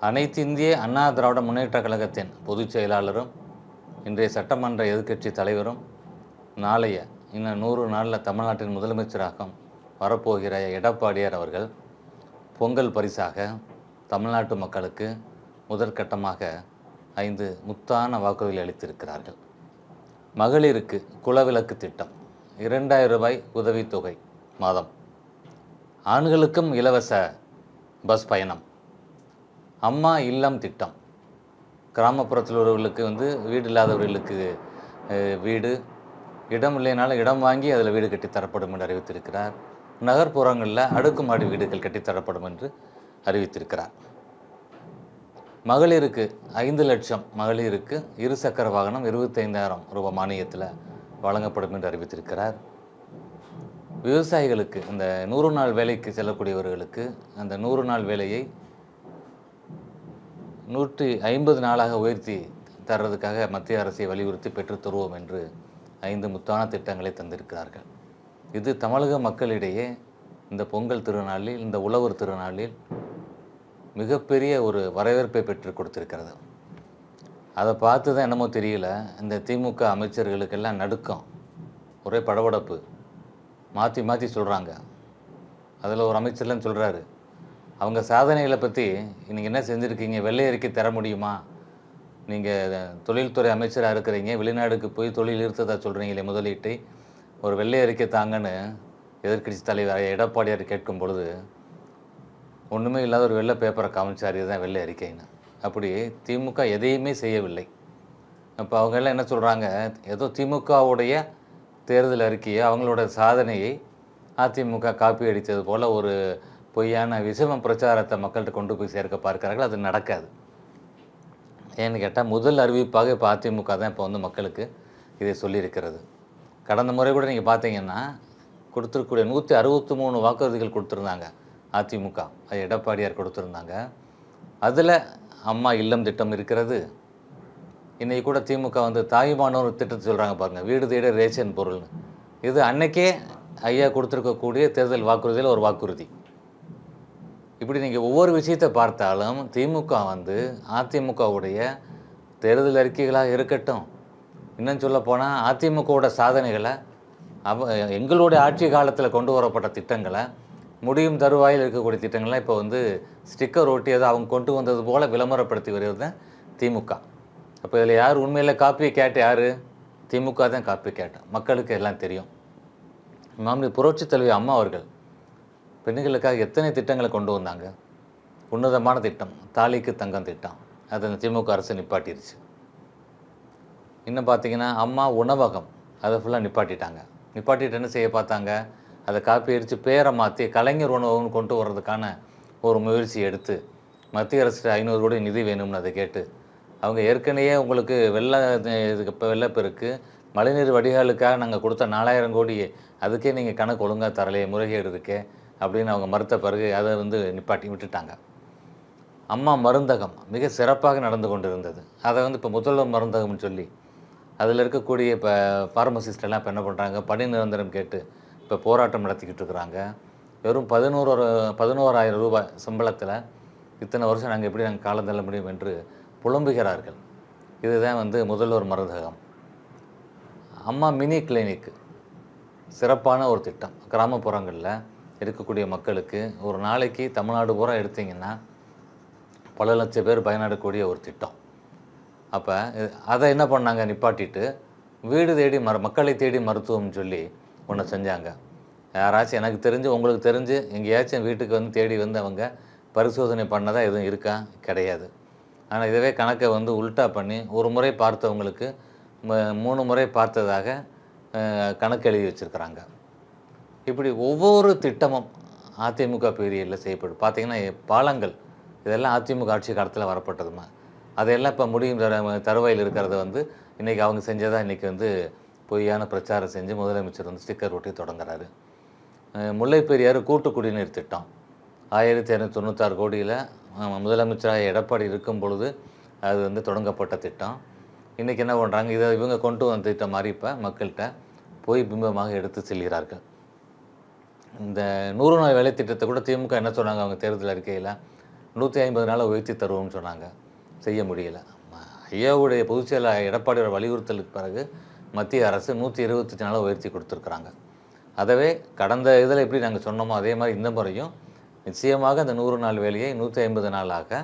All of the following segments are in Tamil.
அனைத்து இந்திய அண்ணா திராவிட முன்னேற்றக் கழகத்தின் பொதுச் செயலாளரும் இன்றைய சட்டமன்ற எதிர்க்கட்சி தலைவரும் நாளைய இன்னும் நூறு நாளில் தமிழ்நாட்டின் முதலமைச்சராக வரப்போகிற எடப்பாடியார் அவர்கள் பொங்கல் பரிசாக தமிழ்நாட்டு மக்களுக்கு முதற்கட்டமாக ஐந்து முத்தான வாக்குறுதிகள் அளித்திருக்கிறார்கள். மகளிருக்கு குலவிலக்கு திட்டம் இரண்டாயிரம் ரூபாய் உதவித்தொகை மாதம். ஆண்களுக்கும் இலவச பஸ் பயணம் அம்மா இல்லம் திட்டம். கிராமப்புறத்தில் உள்ளவர்களுக்கு வந்து வீடு இல்லாதவர்களுக்கு வீடு. இடம் இல்லைனாலும் இடம் வாங்கி அதில் வீடு கட்டித் தரப்படும் என்று அறிவித்திருக்கிறார். நகர்ப்புறங்களில் அடுக்குமாடி வீடுகள் கட்டித் தரப்படும் என்று அறிவித்திருக்கிறார். மகளிருக்கு ஐந்து லட்சம் மகளிருக்கு இருசக்கர வாகனம் இருபத்தைந்தாயிரம் ரூபாய் மானியத்தில் வழங்கப்படும் என்று அறிவித்திருக்கிறார். விவசாயிகளுக்கு இந்த நூறு நாள் வேலைக்கு செல்லக்கூடியவர்களுக்கு அந்த நூறு நாள் வேலையை நூற்றி ஐம்பது நாளாக உயர்த்தி தர்றதுக்காக மத்திய அரசை வலியுறுத்தி பெற்றுத்தருவோம் என்று ஐந்து முத்தான திட்டங்களை தந்திருக்கிறார்கள். இது தமிழக மக்களிடையே இந்த பொங்கல் திருநாளில் இந்த உழவர் திருநாளில் மிகப்பெரிய ஒரு வரவேற்பை பெற்று கொடுத்திருக்கிறது. அதை பார்த்து தான் என்னமோ தெரியல இந்த திமுக அமைச்சர்களுக்கெல்லாம் நடுக்கம் ஒரே படபடப்பு மாற்றி மாற்றி சொல்கிறாங்க அதில் ஒரு அமைச்சர்லாம் சொல்கிறாரு அவங்க சாதனைகளை பற்றி நீங்கள் என்ன செஞ்சுருக்கீங்க? வெள்ளை அறிக்கை தர முடியுமா? நீங்கள் தொழில்துறை அமைச்சராக இருக்கிறீங்க. வெளிநாடுக்கு போய் தொழில் இருத்ததா சொல்கிறீங்களே முதலீட்டை. ஒரு வெள்ளை அறிக்கை தாங்கன்னு எதிர்க்கட்சி தலைவர் எடப்பாடியார் கேட்கும் பொழுது ஒன்றுமே இல்லாத ஒரு வெள்ளை பேப்பரை காமிச்சார் இதுதான் வெள்ளை அறிக்கைன்னு. அப்படி திமுக எதையுமே செய்யவில்லை. அப்போ அவங்க எல்லாம் என்ன சொல்கிறாங்க ஏதோ திமுகவுடைய தேர்தல் அறிக்கையை அவங்களோட சாதனையை அதிமுக காப்பி அடித்தது போல் ஒரு பொய்யான விஷம பிரச்சாரத்தை மக்கள்கிட்ட கொண்டு போய் சேர்க்க பார்க்கிறார்கள். அது நடக்காது. ஏன்னு கேட்டால் முதல் அறிவிப்பாக இப்போ அதிமுக தான் இப்போ வந்து மக்களுக்கு இதை சொல்லியிருக்கிறது. கடந்த முறை கூட நீங்கள் பார்த்தீங்கன்னா கொடுத்துருக்கூடிய நூற்றி அறுபத்தி மூணு வாக்குறுதிகள் கொடுத்துருந்தாங்க. அதிமுக அது எடப்பாடியார் கொடுத்துருந்தாங்க. அதில் அம்மா இல்லம் திட்டம் இருக்கிறது. இன்றைக்கி கூட திமுக வந்து தாயுமானோர் திட்டத்தை சொல்கிறாங்க பாருங்கள் வீடு தேட ரேஷன் பொருள்னு. இது அன்னைக்கே ஐயா கொடுத்துருக்கக்கூடிய தேர்தல் வாக்குறுதியில் ஒரு வாக்குறுதி. இப்படி நீங்கள் ஒவ்வொரு விஷயத்தை பார்த்தாலும் திமுக வந்து அதிமுகவுடைய தேர்தல் அறிக்கைகளாக இருக்கட்டும். இன்னும் சொல்ல போனால் அதிமுகவோட சாதனைகளை அவ எங்களுடைய ஆட்சி காலத்தில் கொண்டு வரப்பட்ட திட்டங்களை முடியும் தருவாயில் இருக்கக்கூடிய திட்டங்கள்லாம் இப்போ வந்து ஸ்டிக்கர் ஒட்டியதை அவங்க கொண்டு வந்தது போல் விளம்பரப்படுத்தி வருகிறது தான் திமுக. அப்போ இதில் யார் உண்மையில் காப்பியை கேட்ட யார்? திமுக தான் காப்பி கேட்டேன் மக்களுக்கு எல்லாம் தெரியும். மாமி புரட்சித் தலைவி அம்மா அவர்கள் பெண்களுக்காக எத்தனை திட்டங்களை கொண்டு வந்தாங்க? உன்னதமான திட்டம் தாலிக்கு தங்கம் திட்டம். அதை இந்த திமுக அரசு நிப்பாட்டிருச்சு. இன்னும் பார்த்தீங்கன்னா அம்மா உணவகம் அதை ஃபுல்லாக நிப்பாட்டிட்டாங்க. நிப்பாட்டிட்டு என்ன செய்ய பார்த்தாங்க? அதை காப்பி அடித்து பேரை மாற்றி கலைஞர் உணவகம்னு கொண்டு வர்றதுக்கான ஒரு முயற்சி எடுத்து மத்திய அரசு ஐநூறு கோடி நிதி வேணும்னு அதை கேட்டு அவங்க ஏற்கனவே உங்களுக்கு வெள்ள இதுக்கு இப்போ வெள்ளப்பெருக்கு மழைநீர் வடிகாலுக்காக நாங்கள் கொடுத்த நாலாயிரம் கோடி அதுக்கே நீங்கள் கணக்கு ஒழுங்காக தரலையே முறைகேடு இருக்கே. அப்படின்னு அவங்க மறுத்த பிறகு அதை வந்து நிப்பாட்டி விட்டுட்டாங்க. அம்மா மருந்தகம் மிக சிறப்பாக நடந்து கொண்டிருந்தது. அதை வந்து இப்போ முதல்வர் மருந்தகம்னு சொல்லி அதில் இருக்கக்கூடிய இப்போ ஃபார்மசிஸ்டெல்லாம் இப்போ என்ன பண்ணுறாங்க பணி நிரந்தரம் கேட்டு இப்போ போராட்டம் நடத்திக்கிட்டு இருக்கிறாங்க. வெறும் பதினோரு பதினோராயிரம் ரூபாய் சம்பளத்தில் இத்தனை வருஷம் நாங்கள் எப்படி நாங்கள் காலம் தள்ள முடியும் என்று புலம்புகிறார்கள். இதுதான் வந்து முதல்வர் மருந்தகம். அம்மா மினி கிளினிக் சிறப்பான ஒரு திட்டம். கிராமப்புறங்களில் இருக்கக்கூடிய மக்களுக்கு ஒரு நாளைக்கு தமிழ்நாடு பூரா எடுத்திங்கன்னா பல லட்சம் பேர் பயனடக்கூடிய ஒரு திட்டம். அப்போ அதை என்ன பண்ணாங்க? நிப்பாட்டிட்டு வீடு தேடி மர மக்களை தேடி மருத்துவம்னு சொல்லி ஒன்று செஞ்சாங்க. யாராச்சும் எனக்கு தெரிஞ்சு உங்களுக்கு தெரிஞ்சு எங்கேயாச்சும் வீட்டுக்கு வந்து தேடி வந்து அவங்க பரிசோதனை பண்ணதாக எதுவும் இருக்கா? கிடையாது. ஆனால் இதுவே கணக்கை வந்து உல்ட்டா பண்ணி ஒரு முறை பார்த்தவங்களுக்கு மூணு முறை பார்த்ததாக கணக்கு எழுதி வச்சுருக்கிறாங்க. இப்படி ஒவ்வொரு திட்டமும் அதிமுக பீரியடில் செய்யப்படும். பார்த்தீங்கன்னா பாலங்கள் இதெல்லாம் அதிமுக ஆட்சி காலத்தில் வரப்பட்டதுமா அதையெல்லாம் இப்போ முடியும் தருவாயில் இருக்கிறத வந்து இன்றைக்கி அவங்க செஞ்சதாக இன்றைக்கி வந்து பொய்யான பிரச்சாரம் செஞ்சு முதலமைச்சர் வந்து ஸ்டிக்கர் ஒட்டி தொடங்குறாரு. முல்லை பெரியார் கூட்டு குடிநீர் திட்டம். ஆயிரத்தி இரநூத்தி தொண்ணூத்தாறு கோடியில் முதலமைச்சராக எடப்பாடி இருக்கும் பொழுது அது வந்து தொடங்கப்பட்ட திட்டம். இன்றைக்கி என்ன பண்ணுறாங்க இதை இவங்க கொண்டு வந்த திட்டம் மாதிரி இப்போ மக்கள்கிட்ட போய் பிம்பமாக எடுத்து செல்கிறார்கள். இந்த நூறு நாள் வேலை திட்டத்தை கூட திமுக என்ன சொன்னாங்க? அவங்க தேர்தல் அறிக்கையில் நூற்றி ஐம்பது நாளை உயர்த்தி தருவோம்னு சொன்னாங்க. செய்ய முடியல. ஐயாவுடைய பொதுச் செயலாளர் எடப்பாடியோட வலியுறுத்தலுக்கு பிறகு மத்திய அரசு நூற்றி இருபத்தஞ்சு நாளாக உயர்த்தி கொடுத்துருக்குறாங்க. அதவே கடந்த இதில் எப்படி நாங்கள் சொன்னோமோ அதே மாதிரி இந்த முறையும் நிச்சயமாக அந்த நூறு நாள் வேலையை நூற்றி ஐம்பது நாளாக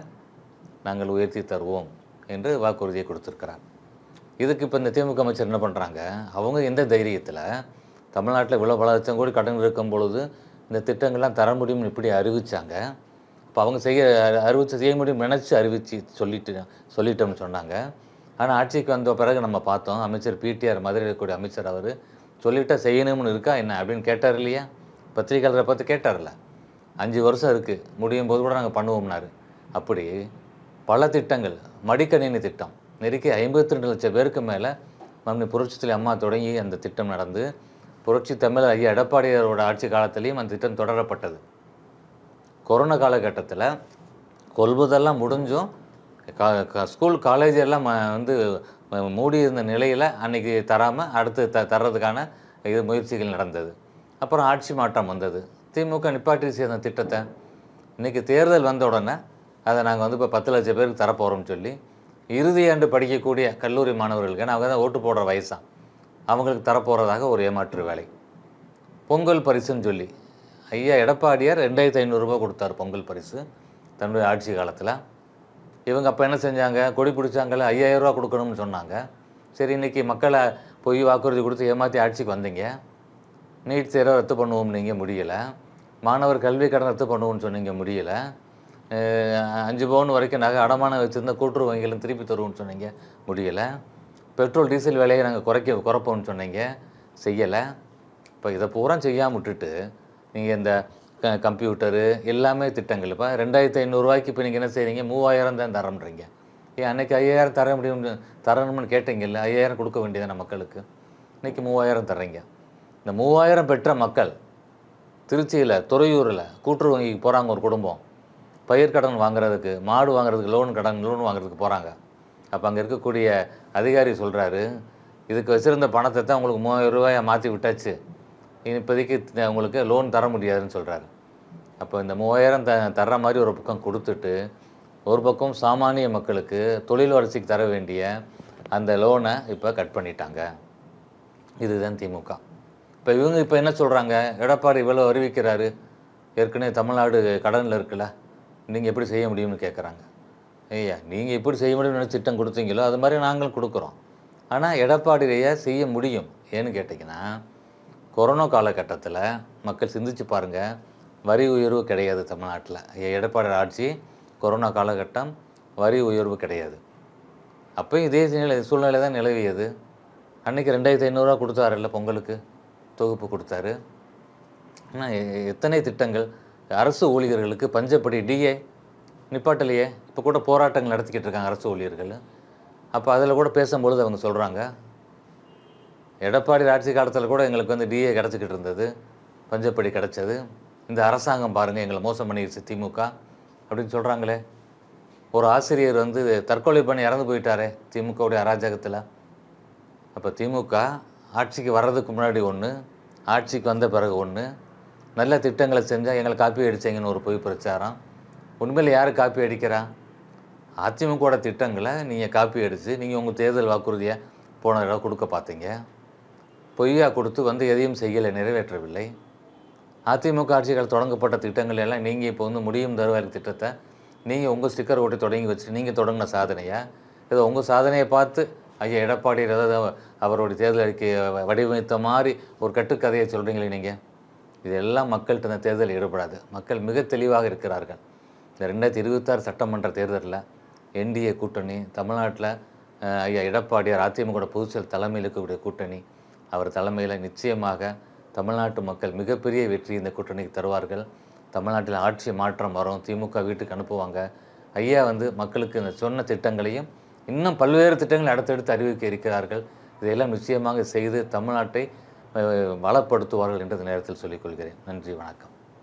நாங்கள் உயர்த்தி தருவோம் என்று வாக்குறுதியை கொடுத்துருக்கிறார். இதுக்கு இப்போ இந்த திமுக அமைச்சர் என்ன பண்ணுறாங்க அவங்க எந்த தைரியத்தில் தமிழ்நாட்டில் இவ்வளோ பல லட்சம் கோடி கடன் இருக்கும் பொழுது இந்த திட்டங்கள்லாம் தர முடியும்னு இப்படி அறிவித்தாங்க இப்போ அவங்க செய்ய அறிவித்து செய்ய முடியும் நினச்சி அறிவிச்சு சொல்லிட்டு சொல்லிட்டோம்னு சொன்னாங்க. ஆனால் ஆட்சிக்கு வந்த பிறகு நம்ம பார்த்தோம் அமைச்சர் பிடிஆர் மதுரையில் இருக்கக்கூடிய அமைச்சர் அவர் சொல்லிட்டா செய்யணும்னு இருக்கா என்ன அப்படின்னு கேட்டார் இல்லையா? பத்திரிகையாளரை பார்த்து கேட்டார்ல. அஞ்சு வருஷம் இருக்குது முடியும் போது கூட நாங்கள் பண்ணுவோம்னாரு. அப்படி பல திட்டங்கள் மடிக்கணினி திட்டம் நெருக்கி ஐம்பத்தி ரெண்டு லட்சம் பேருக்கு மேலே மம்மி புரட்சித்தலை அம்மா தொடங்கி அந்த திட்டம் நடந்து புரட்சி தமிழர் ஐயா எடப்பாடியாரோட ஆட்சி காலத்திலையும் அந்த திட்டம் தொடரப்பட்டது. கொரோனா காலகட்டத்தில் கொள்வதெல்லாம் முடிஞ்சும் கா ஸ்கூல் காலேஜ் எல்லாம் வந்து மூடி இருந்த நிலையில் அன்னைக்கு தராமல் அடுத்து த தர்றதுக்கான இது முயற்சிகள் நடந்தது. அப்புறம் ஆட்சி மாற்றம் வந்தது. திமுக நிப்பாட்டி சேர்ந்த திட்டத்தை இன்றைக்கி தேர்தல் வந்த உடனே அதை நாங்கள் வந்து இப்போ பத்து லட்சம் பேருக்கு தரப்போகிறோம்னு சொல்லி இறுதியாண்டு படிக்கக்கூடிய கல்லூரி மாணவர்களுக்கு ஏன்னா அவங்க தான் ஓட்டு போடுற வயசான் அவங்களுக்கு தரப்போகிறதாக ஒரு ஏமாற்று வேலை. பொங்கல் பரிசுன்னு சொல்லி. ஐயா எடப்பாடியார் ரெண்டாயிரத்தி ஐநூறுரூபா கொடுத்தார் பொங்கல் பரிசு. தன்னுடைய ஆட்சி காலத்தில். இவங்க அப்போ என்ன செஞ்சாங்க? கொடி பிடிச்சாங்கள ஐயாயிரம் ரூபா கொடுக்கணும்னு சொன்னாங்க. சரி இன்னைக்கு மக்களை போய் வாக்குறுதி கொடுத்து ஏமாற்றி ஆட்சிக்கு வந்தீங்க. நீட் தேர்வை ரத்து பண்ணுவோம் நீங்கள் முடியலை. மாணவர் கல்வி கடன் ரத்து பண்ணுவோம்னு சொன்னீங்க முடியலை. அஞ்சு பவுன் வரைக்கும் நகை அடமானம் வச்சுருந்த கூட்டுறவு வங்கிகளும் திருப்பி தருவோம்னு சொன்னீங்க முடியலை. பெட்ரோல் டீசல் விலையை நாங்கள் குறைக்க குறைப்போம்னு சொன்னீங்க. செய்யலை. இப்போ இதை பூரா செய்யாமல் விட்டுட்டு நீங்கள் இந்த க கம்ப்யூட்டரு எல்லாமே திட்டங்கள். இப்போ ரெண்டாயிரத்தி ஐநூறுரூவாய்க்கு இப்போ நீங்கள் என்ன செய்கிறீங்க மூவாயிரம் தான் தரம்ன்றீங்க ஏன் அன்றைக்கி ஐயாயிரம் தர முடியும் தரணும்னு கேட்டீங்கல்ல ஐயாயிரம் கொடுக்க வேண்டியதான மக்களுக்கு. இன்றைக்கி மூவாயிரம் தர்றீங்க. இந்த மூவாயிரம் பெற்ற மக்கள் திருச்சியில் துறையூரில் கூட்டுறவு வங்கிக்கு போகிறாங்க ஒரு குடும்பம். பயிர் கடன் வாங்குறதுக்கு மாடு வாங்குறதுக்கு லோன் கடன் லோன் வாங்குறதுக்கு போகிறாங்க அப்போ அங்கே இருக்கக்கூடிய அதிகாரி சொல்கிறாரு இதுக்கு வச்சுருந்த பணத்தை தான் உங்களுக்கு மூவாயிரம் ரூபாயை மாற்றி விட்டாச்சு. இனி இப்போதைக்கு உங்களுக்கு லோன் தர முடியாதுன்னு சொல்கிறாரு அப்போ இந்த மூவாயிரம் த தர்ற மாதிரி ஒரு பக்கம் கொடுத்துட்டு ஒரு பக்கம் சாமானிய மக்களுக்கு தொழில் வளர்ச்சிக்கு தர வேண்டிய அந்த லோனை இப்போ கட் பண்ணிட்டாங்க. இதுதான் திமுக. இப்போ இவங்க இப்போ என்ன சொல்கிறாங்க எடப்பாடி இவ்வளோ அறிவிக்கிறாரு. ஏற்கனவே தமிழ்நாடு கடனில் இருக்குல்ல நீங்கள் எப்படி செய்ய முடியும்னு கேட்குறாங்க ஐயா நீங்கள் எப்படி செய்ய முடியும்னு திட்டம் கொடுத்தீங்களோ அது மாதிரி நாங்களும் கொடுக்குறோம். ஆனால் எடப்பாடியிலேயே செய்ய முடியும் ஏன்னு கேட்டிங்கன்னா கொரோனா காலகட்டத்தில் மக்கள் சிந்திச்சு பாருங்கள் வரி உயர்வு கிடையாது தமிழ்நாட்டில். ஐயா எடப்பாடி ஆட்சி கொரோனா காலகட்டம் வரி உயர்வு கிடையாது. அப்போ இதே நிலை சூழ்நிலை தான் நிலவியது. அன்னைக்கு ரெண்டாயிரத்தி ஐநூறுரூவா கொடுத்தாருல்ல பொங்கலுக்கு தொகுப்பு கொடுத்தாரு. ஆனால் எத்தனை திட்டங்கள் அரசு ஊழியர்களுக்கு பஞ்சப்படி டிஏ நிப்பாட்டலையே. இப்போ கூட போராட்டங்கள் நடத்திக்கிட்டு இருக்காங்க அரசு ஊழியர்கள். அப்போ அதில் கூட பேசும்பொழுது அவங்க சொல்கிறாங்க எடப்பாடி ஆட்சி காலத்தில் கூட எங்களுக்கு வந்து டிஏ கிடச்சிக்கிட்டு இருந்தது. பஞ்சப்படி கிடச்சது. இந்த அரசாங்கம் பாருங்கள் எங்களை மோசம் பண்ணிடுச்சு திமுக. அப்படின்னு சொல்கிறாங்களே ஒரு ஆசிரியர் வந்து தற்கொலை பண்ணி இறந்து போயிட்டாரே திமுகவுடைய அராஜகத்தில். அப்போ திமுக ஆட்சிக்கு வர்றதுக்கு முன்னாடி ஒன்று ஆட்சிக்கு வந்த பிறகு ஒன்று நல்ல திட்டங்களை செஞ்சால் எங்களை காப்பி அடித்தீங்கன்னு ஒரு பொய் பிரச்சாரம். உண்மையில் யார் காப்பி அடிக்கிறா? அதிமுகவோட திட்டங்களை நீங்கள் காப்பி அடித்து நீங்கள் உங்கள் தேர்தல் வாக்குறுதியை போன தடவை கொடுக்க பார்த்தீங்க. பொய்யா கொடுத்து வந்து எதையும் செய்யலை நிறைவேற்றவில்லை. அதிமுக ஆட்சிகள் தொடங்கப்பட்ட திட்டங்கள் எல்லாம் நீங்கள் இப்போ வந்து முடியும் தருவாய் திட்டத்தை நீங்கள் உங்கள் ஸ்டிக்கர் ஓட்டி தொடங்கி வச்சு நீங்கள் தொடங்கின சாதனையாக இதை உங்கள் சாதனையை பார்த்து ஐயா எடப்பாடி ஏதாவது அவருடைய தேர்தல் அறிக்கையை வடிவமைத்த மாதிரி ஒரு கட்டுக்கதையை சொல்கிறீங்களே நீங்கள் இதெல்லாம் மக்கள்கிட்ட இந்த தேர்தல் ஈடுபடாது. மக்கள் மிக தெளிவாக இருக்கிறார்கள். இந்த ரெண்டாயிரத்தி இருபத்தாறு சட்டமன்ற தேர்தலில் என்டிஏ கூட்டணி தமிழ்நாட்டில் ஐயா எடப்பாடியார் அதிமுக பொதுச்செயல் தலைமையில் இருக்கக்கூடிய கூட்டணி அவர் தலைமையில் நிச்சயமாக தமிழ்நாட்டு மக்கள் மிகப்பெரிய வெற்றி இந்த கூட்டணிக்கு தருவார்கள். தமிழ்நாட்டில் ஆட்சி மாற்றம் வரும் திமுக வீட்டுக்கு அனுப்புவாங்க. ஐயா வந்து மக்களுக்கு இந்த சொன்ன திட்டங்களையும் இன்னும் பல்வேறு திட்டங்களை அடுத்தடுத்து அறிவிக்க இருக்கிறார்கள். இதையெல்லாம் நிச்சயமாக செய்து தமிழ்நாட்டை வளப்படுத்துவார்கள் என்று நேரத்தில் சொல்லிக்கொள்கிறேன் நன்றி வணக்கம்.